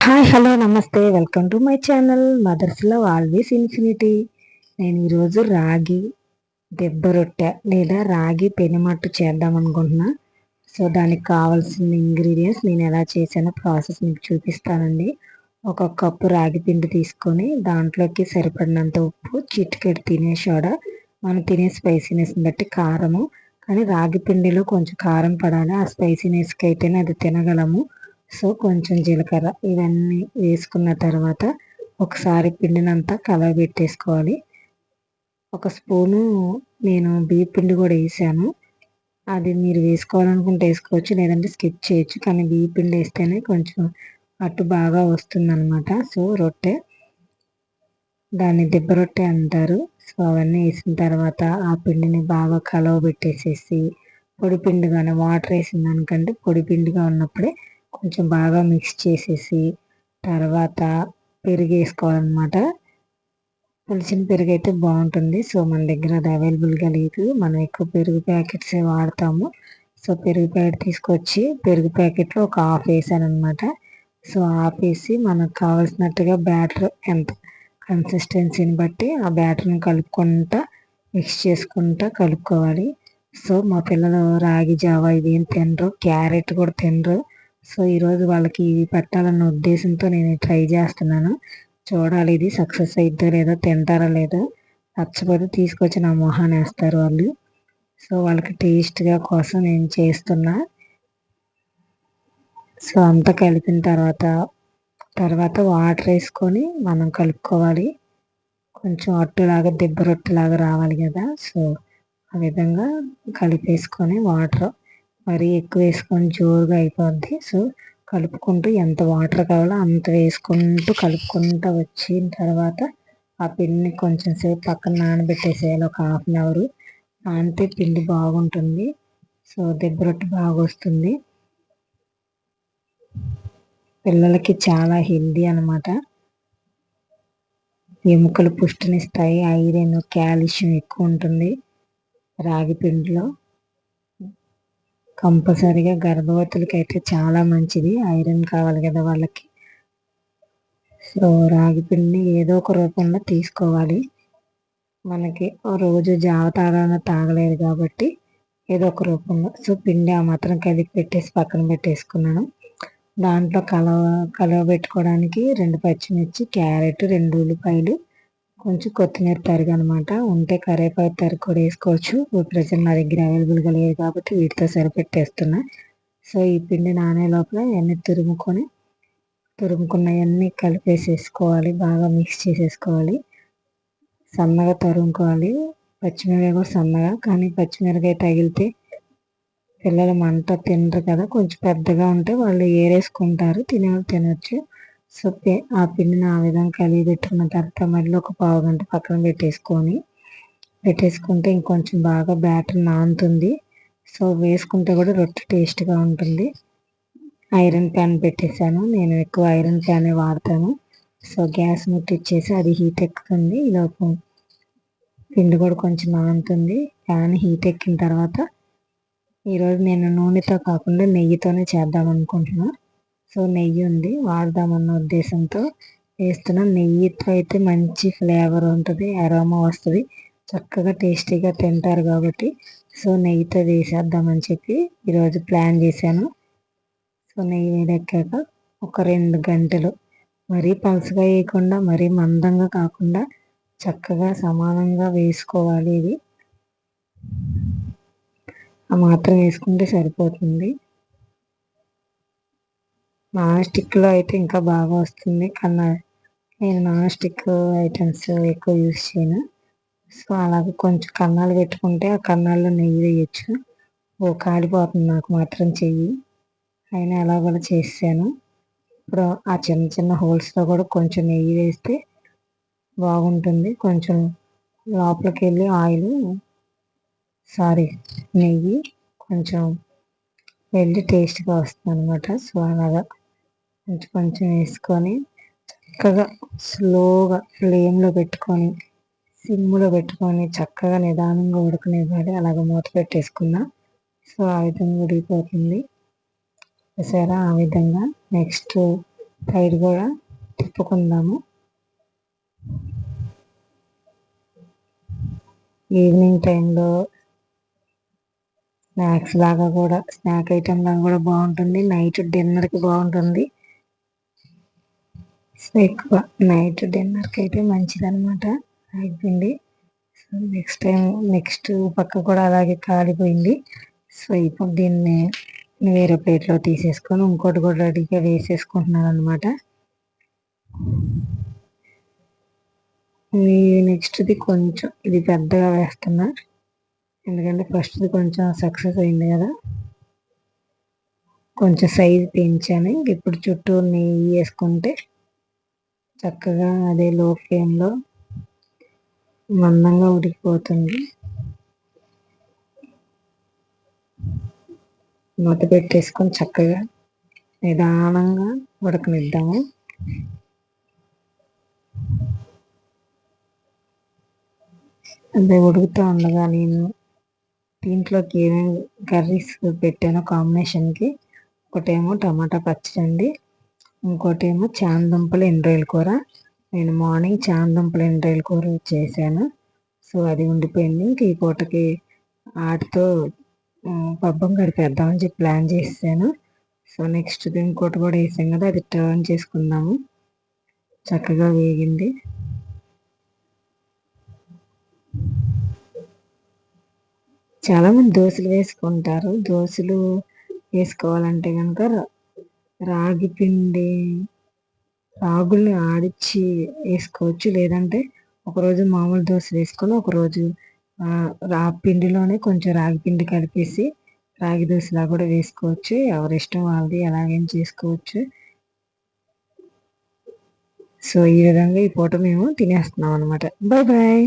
Hi hello నమస్తే. Welcome to my channel mother's love always infinity. నేను ఈరోజు రాగి దెబ్బ రొట్టె లేదా రాగి పెనుమట్టు చేద్దాం అనుకుంటున్నా. సో దానికి కావాల్సిన ఇంగ్రీడియంట్స్ నేను ఎలా చేశానో ప్రాసెస్ మీకు చూపిస్తానండి. ఒక కప్పు రాగి పిండి తీసుకొని దాంట్లోకి సరిపడినంత ఉప్పు చిటికెడు తినే సోడా మనం తినే స్పైసీనెస్ని బట్టి కారము. కానీ రాగి పిండిలో కొంచెం కారం పడాలి. ఆ స్పైసీనెస్కి అయితేనే అది తినగలము. సో కొంచెం జీలకర్ర ఇవన్నీ వేసుకున్న తర్వాత ఒకసారి పిండినంతా కలబెట్టేసుకోవాలి ఒక స్పూను నేను బియ్య పిండి కూడా వేసాను. అది మీరు వేసుకోవాలనుకుంటే వేసుకోవచ్చు లేదంటే స్కిప్ చేయొచ్చు కానీ బియ్య పిండి వేస్తేనే కొంచెం అటు బాగా వస్తుందన్నమాట. సో రొట్టె దాన్ని దిబ్బ రొట్టె అంటారు. సో అవన్నీ వేసిన తర్వాత ఆ పిండిని బాగా కలవ పెట్టేసేసి పొడి పిండి కానీ వాటర్ వేసిన దానికంటే పొడి పిండిగా ఉన్నప్పుడే కొంచెం బాగా మిక్స్ చేసేసి తర్వాత పెరుగు వేసుకోవాలన్నమాట పులిసిన పెరుగు అయితే బాగుంటుంది. సో మన దగ్గర అది అవైలబుల్గా లేదు. మనం ఎక్కువ పెరుగు ప్యాకెట్స్ వాడతాము. సో పెరుగు ప్యాకెట్ తీసుకొచ్చి పెరుగు ప్యాకెట్లో ఒక హాఫ్ వేసాను అనమాట సో హాఫ్ వేసి మనకు కావాల్సినట్టుగా బ్యాటర్ ఎంత కన్సిస్టెన్సీని బట్టి ఆ బ్యాటర్ని కలుపుకుంటా మిక్స్ చేసుకుంటా కలుపుకోవాలి. సో మా పిల్లలు రాగి జావా ఇవేం తినరు క్యారెట్ కూడా తినరు. సో ఈరోజు వాళ్ళకి ఇవి పెట్టాలన్న ఉద్దేశంతో నేను ట్రై చేస్తున్నాను. చూడాలి ఇది సక్సెస్ అయిద్దో లేదో తింటారా లేదో. నచ్చపోతే తీసుకొచ్చి నా మొహాన్ని వేస్తారు వాళ్ళు. సో వాళ్ళకి టేస్ట్గా కోసం నేను చేస్తున్నా. సో అంతా కలిపిన తర్వాత తర్వాత వాటర్ వేసుకొని మనం కలుపుకోవాలి. కొంచెం అట్టులాగా దెబ్బ రొట్టెలాగా రావాలి కదా. సో ఆ విధంగా కలిపేసుకొని వాటర్ మరీ ఎక్కువ వేసుకొని జోరుగా అయిపోద్ది. సో కలుపుకుంటూ ఎంత వాటర్ కావాలో అంత వేసుకుంటూ కలుపుకుంటూ వచ్చిన తర్వాత ఆ పిండిని కొంచెం సేపు పక్కన నానబెట్టేసేయాలి. ఒక హాఫ్ అన్ అవర్. నానితే పిండి బాగుంటుంది. సో దెబ్బ రొట్టె బాగా వస్తుంది. పిల్లలకి చాలా హెల్దీ అనమాట ఎముకలు పుష్టినిస్తాయి. ఐరన్ కాల్షియం ఎక్కువ ఉంటుంది రాగి పిండిలో. కంపల్సరీగా గర్భవతులకి అయితే చాలా మంచిది. ఐరన్ కావాలి కదా వాళ్ళకి. సో రాగి పిండిని ఏదో ఒక రూపంలో తీసుకోవాలి. మనకి రోజు జావ తాగాలన్నా తాగలేదు కాబట్టి ఏదో ఒక రూపంలో. సో పిండి ఆ మాత్రం కలిపి పెట్టేసి పక్కన పెట్టేసుకున్నాను. దాంట్లో కలవ కలవ పెట్టుకోవడానికి రెండు పచ్చిమిర్చి క్యారెట్ రెండు ఉల్లిపాయలు కొంచెం కొత్తిమీర తరుగు అనమాట ఉంటే కరివేపాకు తరుగు కూడా వేసుకోవచ్చు. ప్రజలు నా దగ్గర అవైలబుల్గా లేదు కాబట్టి వీటితో సరిపెట్టేస్తున్నా. సో ఈ పిండి నానే లోపల ఇవన్నీ తురుముకొని తురుముకున్నవన్నీ కలిపేసేసుకోవాలి. బాగా మిక్స్ చేసేసుకోవాలి. సన్నగా తరుముకోవాలి. పచ్చిమిరపకాయ కూడా సన్నగా కానీ పచ్చిమిరపకాయ తగిలితే పిల్లలు మంట తినరు కదా. కొంచెం పెద్దగా ఉంటే వాళ్ళు ఏరేసుకుంటారు. తినేవాళ్ళు తినచ్చు. సో ఆ పిండిని ఆ విధంగా కలిగి పెట్టుకున్న తర్వాత మళ్ళీ ఒక పావు గంట పక్కన పెట్టేసుకొని పెట్టేసుకుంటే ఇంకొంచెం బాగా బ్యాటర్ నానుతుంది. సో వేసుకుంటే కూడా రొట్టె టేస్ట్గా ఉంటుంది. ఐరన్ ప్యాన్ పెట్టేశాను. నేను ఎక్కువ ఐరన్ ప్యానే వాడతాను. సో గ్యాస్ ముట్టిచ్చేసి అది హీట్ ఎక్కుతుంది ఈలోపు పిండి కూడా కొంచెం నానుతుంది. ప్యాన్ హీట్ ఎక్కిన తర్వాత ఈరోజు నేను నూనెతో కాకుండా నెయ్యితోనే చేద్దాం అనుకుంటున్నాను సో నెయ్యి ఉంది. వాడదామన్న ఉద్దేశంతో వేస్తున్నాం. నెయ్యితో అయితే మంచి ఫ్లేవర్ ఉంటుంది అరోమా వస్తుంది. చక్కగా టేస్టీగా తింటారు కాబట్టి. సో నెయ్యితో వేసేద్దామని చెప్పి ఈరోజు ప్లాన్ చేశాను. సో నెయ్యి వేడెక్కాక ఒక రెండు గంటలు మరీ పలుసుగా వేయకుండా మరీ మందంగా కాకుండా చక్కగా సమానంగా వేసుకోవాలి ఇది. ఆ మాత్రం వేసుకుంటే సరిపోతుంది. నాన్ స్టిక్లో అయితే ఇంకా బాగా వస్తుంది. కన్నా నేను నాన్ స్టిక్ ఐటమ్స్ ఎక్కువ యూస్ చేయను. సో అలాగే కొంచెం కన్నాలు పెట్టుకుంటే ఆ కన్నాల్లో నెయ్యి వేయచ్చు. ఓ కాలిపోతుంది నాకు మాత్రం చెయ్యి. అయినా అలా కూడా చేసాను ఇప్పుడు ఆ చిన్న చిన్న హోల్స్లో కూడా కొంచెం నెయ్యి వేస్తే బాగుంటుంది. కొంచెం లోపలికి వెళ్ళి ఆయిల్ సారీ నెయ్యి కొంచెం వెళ్ళి టేస్ట్గా వస్తుంది అనమాట సో అలాగా. కొంచెం కొంచెం వేసుకొని చక్కగా స్లోగా ఫ్లేమ్లో పెట్టుకొని సిమ్లో పెట్టుకొని చక్కగా నిదానంగా ఉడకనివ్వాలి. అలాగ మూత పెట్టేసుకున్నా. సో ఆ విధంగా ఉడికిపోతుంది. చూసారా? ఆ విధంగా నెక్స్ట్ సైడ్ కూడా తిప్పుకుందాము. ఈవినింగ్ టైంలో స్నాక్స్ లాగా కూడా స్నాక్ ఐటెం లాగా కూడా బాగుంటుంది. నైట్ డిన్నర్కి బాగుంటుంది. సో ఎక్కువ నైట్ డిన్నర్కి అయితే మంచిది అనమాట అయిపోయింది. సో నెక్స్ట్ టైం నెక్స్ట్ పక్క కూడా అలాగే కాలిపోయింది. సో ఇప్పుడు దీన్ని వేరే ప్లేట్లో తీసేసుకొని ఇంకోటి కూడా రెడీగా వేసేసుకుంటున్నాను అనమాట నెక్స్ట్ది కొంచెం ఇది పెద్దగా వేస్తున్నా. ఎందుకంటే ఫస్ట్ది కొంచెం సక్సెస్ అయింది కదా. కొంచెం సైజ్ పెంచాను. ఇప్పుడు చుట్టూ నెయ్యి వేసుకుంటే చక్కగా అదే లో ఫ్లేమ్లో మందంగా ఉడికిపోతుంది. మూత పెట్టేసుకొని చక్కగా నిదానంగా ఉడకనిద్దాము. అదే ఉడుకుతూ ఉండగా నేను దీంట్లోకి ఏమేమి కర్రీస్ పెట్టానో కాంబినేషన్కి ఒకటేమో టమాటా పచ్చడి ఇంకోటేమో చాందుంపలు ఎండ్రాయిల కూర. నేను మార్నింగ్ చాందుంపలు ఎండ్రాయిల కూర చేశాను. సో అది ఉండిపోయింది. ఇంక ఈ పూటకి వాటితో పబ్బం గడిపేద్దామని చెప్పి ప్లాన్ చేసాను సో నెక్స్ట్ ఇంకోటి కూడా వేసాం కదా అది టర్న్ చేసుకుందాము. చక్కగా వేగింది. చాలామంది దోశలు వేసుకుంటారు. దోశలు వేసుకోవాలంటే కనుక రాగి పిండి రాగుల్ని ఆడిచ్చి వేసుకోవచ్చు. లేదంటే ఒకరోజు మామూలు దోశ వేసుకొని ఒకరోజు రా పిండిలోనే కొంచెం రాగి పిండి కలిపేసి రాగి దోశలా కూడా వేసుకోవచ్చు. ఎవరి ఇష్టం వాళ్ళది ఎలాగైనా చేసుకోవచ్చు. సో ఈ విధంగా ఈ పూట మేము తినేస్తున్నాం అనమాట బాయ్ బాయ్.